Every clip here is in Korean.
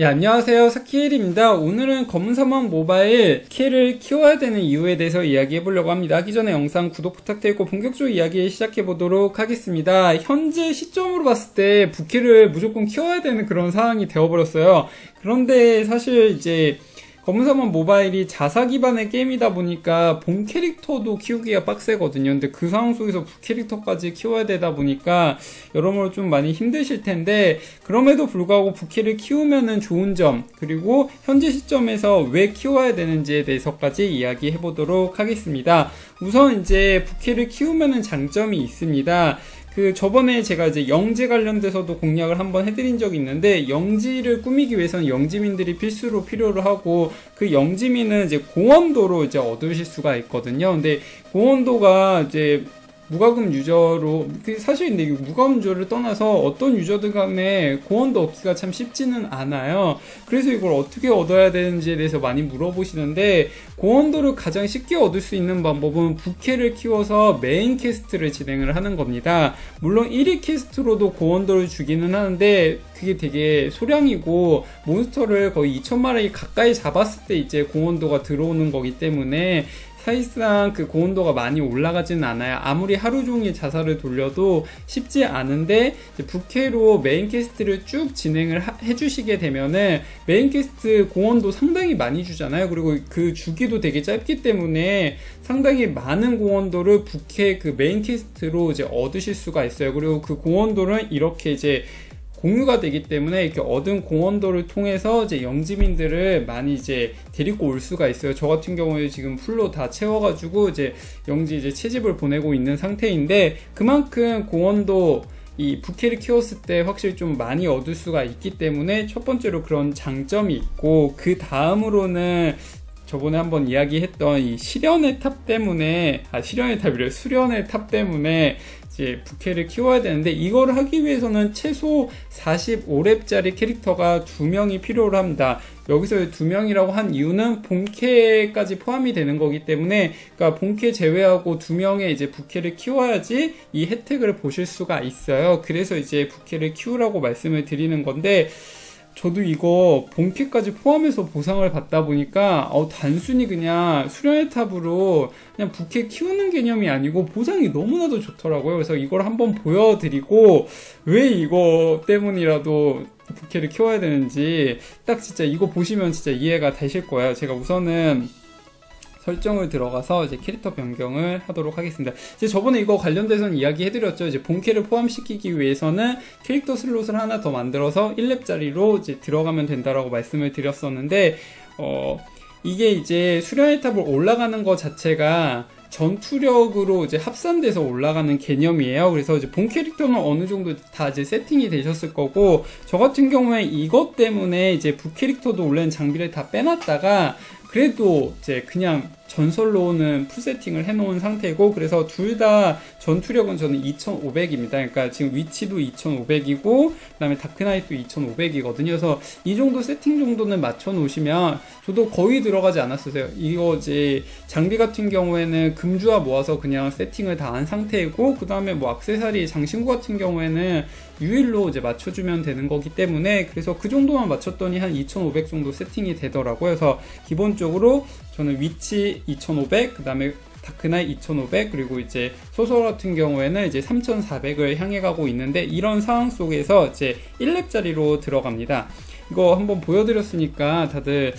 예, 안녕하세요. 사키엘입니다. 오늘은 검은사막 모바일 키를 키워야 되는 이유에 대해서 이야기해 보려고 합니다. 하기 전에 영상 구독 부탁드리고 본격적으로 이야기 시작해 보도록 하겠습니다. 현재 시점으로 봤을 때 부키를 무조건 키워야 되는 그런 상황이 되어버렸어요. 그런데 사실 이제 검은사막 모바일이 자사 기반의 게임이다 보니까 본 캐릭터도 키우기가 빡세거든요. 근데 그 상황 속에서 부 캐릭터까지 키워야 되다 보니까 여러모로 좀 많이 힘드실 텐데 그럼에도 불구하고 부캐를 키우면은 좋은 점 그리고 현재 시점에서 왜 키워야 되는지에 대해서까지 이야기해 보도록 하겠습니다. 우선 이제 부캐를 키우면은 장점이 있습니다. 그 저번에 제가 이제 영지 관련돼서도 공략을 한번 해드린 적이 있는데 영지를 꾸미기 위해서는 영지민들이 필수로 필요로 하고 그 영지민은 이제 공원도로 이제 얻으실 수가 있거든요. 근데 공원도가 이제 무과금 유저로 그 사실 근데 무과금 유저를 떠나서 어떤 유저들 간에 고원도 얻기가 참 쉽지는 않아요. 그래서 이걸 어떻게 얻어야 되는지에 대해서 많이 물어보시는데 고원도를 가장 쉽게 얻을 수 있는 방법은 부캐를 키워서 메인 캐스트를 진행을 하는 겁니다. 물론 1위 캐스트로도 고원도를 주기는 하는데 그게 되게 소량이고 몬스터를 거의 2천마리 가까이 잡았을 때 이제 고원도가 들어오는 거기 때문에 사실상 그 고온도가 많이 올라가지는 않아요. 아무리 하루 종일 자살을 돌려도 쉽지 않은데 부캐로 메인 캐스트를 쭉 진행을 하, 해주시게 되면은 메인 캐스트 고온도 상당히 많이 주잖아요. 그리고 그 주기도 되게 짧기 때문에 상당히 많은 고온도를 부캐 그 메인 캐스트로 이제 얻으실 수가 있어요. 그리고 그 고온도는 이렇게 이제 공유가 되기 때문에 이렇게 얻은 공원도를 통해서 이제 영지민들을 많이 이제 데리고 올 수가 있어요. 저 같은 경우에 지금 풀로 다 채워가지고 이제 영지 이제 채집을 보내고 있는 상태인데 그만큼 공원도 이 부캐를 키웠을 때 확실히 좀 많이 얻을 수가 있기 때문에 첫 번째로 그런 장점이 있고 그 다음으로는 저번에 한번 이야기했던 이 실현의 탑 때문에 아 실현의 탑이래 수련의 탑 때문에 이제 부캐를 키워야 되는데 이걸 하기 위해서는 최소 45렙짜리 캐릭터가 두명이 필요로 합니다. 여기서 두명이라고 한 이유는 본캐까지 포함이 되는 거기 때문에 그러니까 본캐 제외하고 두명의 이제 부캐를 키워야지 이 혜택을 보실 수가 있어요. 그래서 이제 부캐를 키우라고 말씀을 드리는 건데 저도 이거 본캐까지 포함해서 보상을 받다 보니까 어, 단순히 그냥 수련의 탑으로 그냥 부캐 키우는 개념이 아니고 보상이 너무나도 좋더라고요. 그래서 이걸 한번 보여드리고 왜 이거 때문이라도 부캐를 키워야 되는지 딱 진짜 이거 보시면 진짜 이해가 되실 거예요. 제가 우선은 설정을 들어가서 이제 캐릭터 변경을 하도록 하겠습니다. 이제 저번에 이거 관련돼서는 이야기 해드렸죠. 이제 본캐를 포함시키기 위해서는 캐릭터 슬롯을 하나 더 만들어서 1렙짜리로 이제 들어가면 된다라고 말씀을 드렸었는데, 어, 이게 이제 수련의 탑을 올라가는 것 자체가 전투력으로 이제 합산돼서 올라가는 개념이에요. 그래서 이제 본 캐릭터는 어느 정도 다 이제 세팅이 되셨을 거고, 저 같은 경우에 이것 때문에 이제 부 캐릭터도 원래는 장비를 다 빼놨다가, 그래도 이제 그냥 전설로는 풀세팅을 해놓은 상태고 그래서 둘 다 전투력은 저는 2500입니다. 그러니까 지금 위치도 2500이고 그다음에 다크나이트도 2500이거든요. 그래서 이 정도 세팅 정도는 맞춰 놓으시면 저도 거의 들어가지 않았어요. 이거 이제 장비 같은 경우에는 금주화 모아서 그냥 세팅을 다 한 상태이고 그 다음에 뭐 악세사리 장신구 같은 경우에는 유일로 이제 맞춰주면 되는 거기 때문에 그래서 그 정도만 맞췄더니 한 2500 정도 세팅이 되더라고요. 그래서 기본적으로 저는 위치 2500, 그 다음에 다크나이 2500 그리고 이제 소설 같은 경우에는 이제 3400을 향해 가고 있는데 이런 상황 속에서 이제 1렙짜리로 들어갑니다. 이거 한번 보여드렸으니까 다들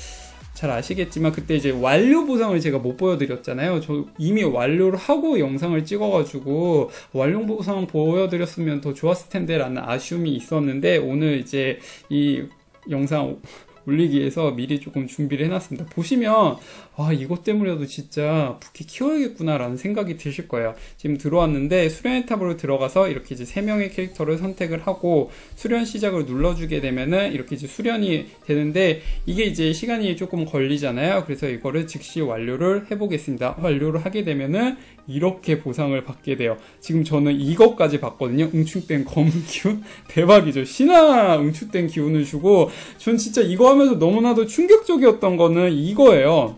잘 아시겠지만 그때 이제 완료 보상을 제가 못 보여드렸잖아요. 저 이미 완료를 하고 영상을 찍어가지고 완료 보상 보여드렸으면 더 좋았을 텐데 라는 아쉬움이 있었는데 오늘 이제 이 영상 올리기 위해서 미리 조금 준비를 해놨습니다. 보시면 아 이것 때문에도 진짜 부키 키워야겠구나라는 생각이 드실 거예요. 지금 들어왔는데 수련의 탑으로 들어가서 이렇게 이제 세 명의 캐릭터를 선택을 하고 수련 시작을 눌러주게 되면은 이렇게 이제 수련이 되는데 이게 이제 시간이 조금 걸리잖아요. 그래서 이거를 즉시 완료를 해보겠습니다. 완료를 하게 되면은 이렇게 보상을 받게 돼요. 지금 저는 이것까지 받거든요. 응축된 검은 기운 대박이죠. 신화 응축된 기운을 주고 전 진짜 이거 하면서 너무나도 충격적이었던 거는 이거예요.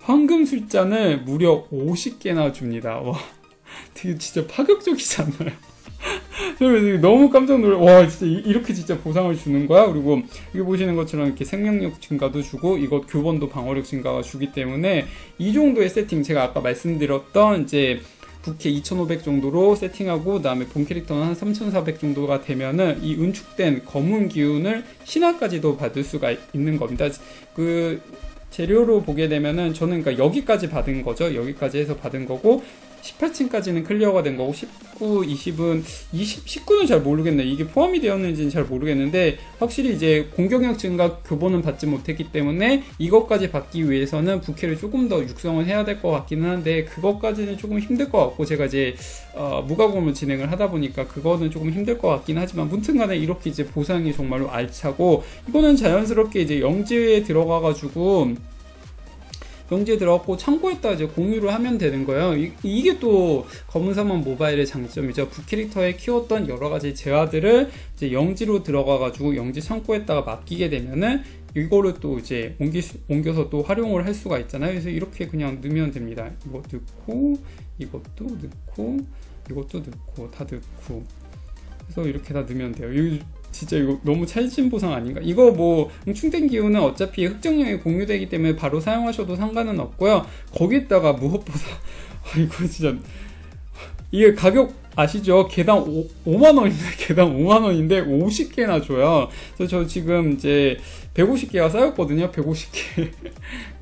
황금 술잔을 무려 50개나 줍니다. 와, 되게 진짜 파격적이지 않나요? 너무 깜짝 놀라. 와, 진짜 이- 이렇게 진짜 보상을 주는 거야? 그리고 여기 보시는 것처럼 이렇게 생명력 증가도 주고 이것 교본도 방어력 증가가 주기 때문에 이 정도의 세팅 제가 아까 말씀드렸던 이제 부캐 2500 정도로 세팅하고 그다음에 본 캐릭터는 한 3400 정도가 되면은 이 은축된 검은 기운을 신화까지도 받을 수가 있는 겁니다. 그 재료로 보게 되면은 저는 그러니까 여기까지 받은 거죠. 여기까지 해서 받은 거고 18층까지는 클리어가 된 거고 19, 20은 20, 19는 잘 모르겠네. 이게 포함이 되었는지는 잘 모르겠는데 확실히 이제 공격력 증가 교본은 받지 못했기 때문에 이것까지 받기 위해서는 부캐를 조금 더 육성을 해야 될 것 같기는 한데 그것까지는 조금 힘들 것 같고 제가 이제 어, 무가공을 진행을 하다 보니까 그거는 조금 힘들 것 같긴 하지만 무튼간에 이렇게 이제 보상이 정말로 알차고 이거는 자연스럽게 이제 영지에 들어가가지고 영지에 들어갔고 참고했다 이제 공유를 하면 되는 거예요. 이, 게또 검은 사막 모바일의 장점이죠. 부캐릭터에 키웠던 여러 가지 재화들을 이제 영지로 들어가가지고 영지 창고에다가 맡기게 되면은 이거를 또 이제 옮기, 옮겨서 또 활용을 할 수가 있잖아요. 그래서 이렇게 그냥 넣으면 됩니다. 이거 넣고, 이것도 넣고, 이것도 넣고, 다 넣고. 그래서 이렇게 다 넣으면 돼요. 진짜 이거 너무 찰진 보상 아닌가? 이거 뭐 응충된 기운은 어차피 흑정령이 공유되기 때문에 바로 사용하셔도 상관은 없고요. 거기에다가 무엇보다 아, 이거 진짜 이게 가격 아시죠? 개당 5, 5만 원인데 개당 5만 원인데 50개나 줘요. 그래서 저 지금 이제 150개가 쌓였거든요. 150개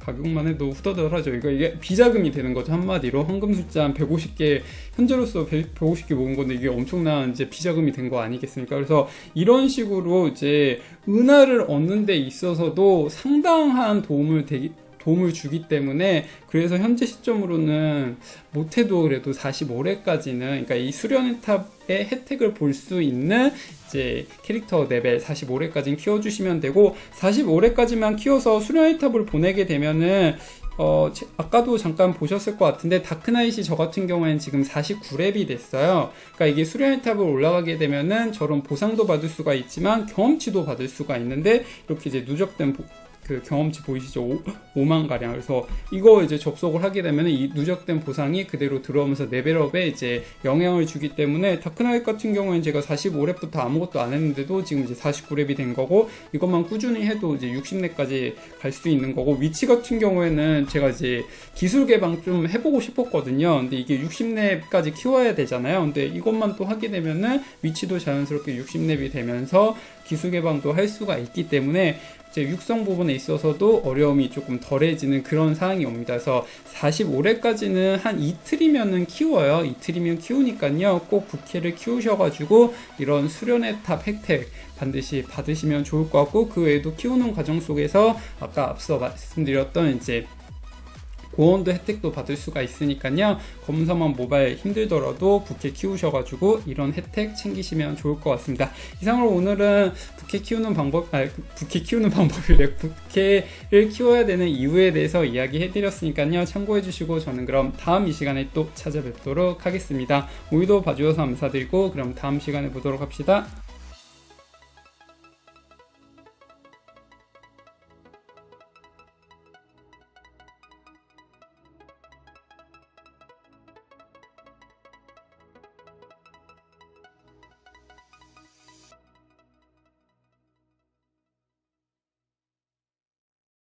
가격만 해도 후덜덜하죠. 이거 이게 비자금이 되는 거죠. 한마디로 헌금 숫자 한 150개 현재로서 150개 모은 건데 이게 엄청난 이제 비자금이 된 거 아니겠습니까? 그래서 이런 식으로 이제 은하를 얻는 데 있어서도 상당한 도움을 되기 도움을 주기 때문에 그래서 현재 시점으로는 못해도 그래도 45회까지는 그러니까 이 수련의 탑의 혜택을 볼 수 있는 이제 캐릭터 레벨 45회까지는 키워주시면 되고 45회까지만 키워서 수련의 탑을 보내게 되면은 어, 제- 아까도 잠깐 보셨을 것 같은데 다크나이시 저 같은 경우에는 지금 49렙이 됐어요. 그러니까 이게 수련의 탑을 올라가게 되면은 저런 보상도 받을 수가 있지만 경험치도 받을 수가 있는데 이렇게 이제 누적된 보- 그 경험치 보이시죠? 5, 만 가량. 그래서 이거 이제 접속을 하게 되면 이 누적된 보상이 그대로 들어오면서 레벨업에 이제 영향을 주기 때문에 다크나이트 같은 경우에는 제가 45렙부터 아무것도 안 했는데도 지금 이제 49렙이 된 거고 이것만 꾸준히 해도 이제 60렙까지 갈 수 있는 거고 위치 같은 경우에는 제가 이제 기술 개방 좀 해보고 싶었거든요. 근데 이게 60렙까지 키워야 되잖아요. 근데 이것만 또 하게 되면은 위치도 자연스럽게 60렙이 되면서 기술 개방도 할 수가 있기 때문에 이제 육성 부분에 있어서도 어려움이 조금 덜해지는 그런 상황이 옵니다. 그래서 45회까지는 한 이틀이면은 키워요. 이틀이면 키우니까요. 꼭 부캐를 키우셔가지고 이런 수련의 탑 혜택 반드시 받으시면 좋을 것 같고 그 외에도 키우는 과정 속에서 아까 앞서 말씀드렸던 이제 고원도 혜택도 받을 수가 있으니까요. 검사만 모바일 힘들더라도 부캐 키우셔가지고 이런 혜택 챙기시면 좋을 것 같습니다. 이상으로 오늘은 부캐 키우는 방법, 아, 부캐 키우는 방법이래. 부캐를 키워야 되는 이유에 대해서 이야기해드렸으니까요. 참고해주시고 저는 그럼 다음 이 시간에 또 찾아뵙도록 하겠습니다. 오늘도 봐주셔서 감사드리고 그럼 다음 시간에 보도록 합시다.